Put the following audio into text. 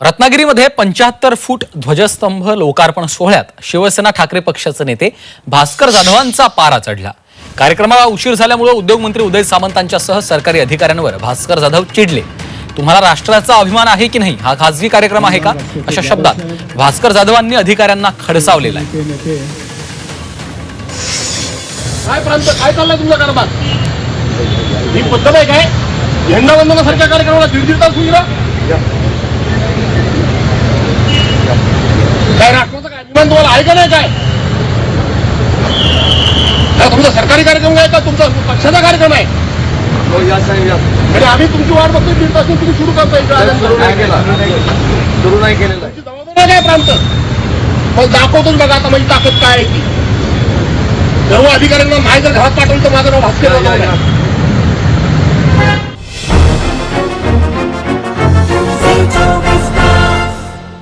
रत्नागिरीमध्ये पंच्याहत्तर फूट ध्वजस्तंभ लोकार्पण सोहळ्यात शिवसेना ठाकरे पक्षाचे नेते भास्कर जाधवांचा पारा चढला. कार्यक्रमाला उशीर झाल्यामुळे उद्योगमंत्री उदय सामंतांच्यासह सरकारी अधिकाऱ्यांवर भास्कर जाधव चिडले. तुम्हाला राष्ट्राचा अभिमान आहे की नाही? हा खासगी कार्यक्रम आहे का? अशा शब्दात भास्कर जाधवांनी अधिकाऱ्यांना खडसावलेला आहे. काय काय चाललंय तुमच्या कारभार? ही पद्धत आहे काय? झेंडा वंदनासारख्या कार्यक्रमाला दीड दीड तास उशिरा काय अभिमान तुम्हाला आहे का नाही काय? हा तुमचा सरकारी कार्यक्रम आहे का? तुमचा पक्षाचा कार्यक्रम आहे? म्हणजे आम्ही तुमची वाट बघतोय दीड तास तुम्ही सुरू करताय सुरू नाही केला. सुरू नाही केलेला. जबाबदारी आहे काय प्रांत. मग दाखवतोच बघा आता माझी ताकद काय आहे ती. सर्व अधिकाऱ्यांना नाही जर घरात पाठवलं तर माझं नाव भास्कर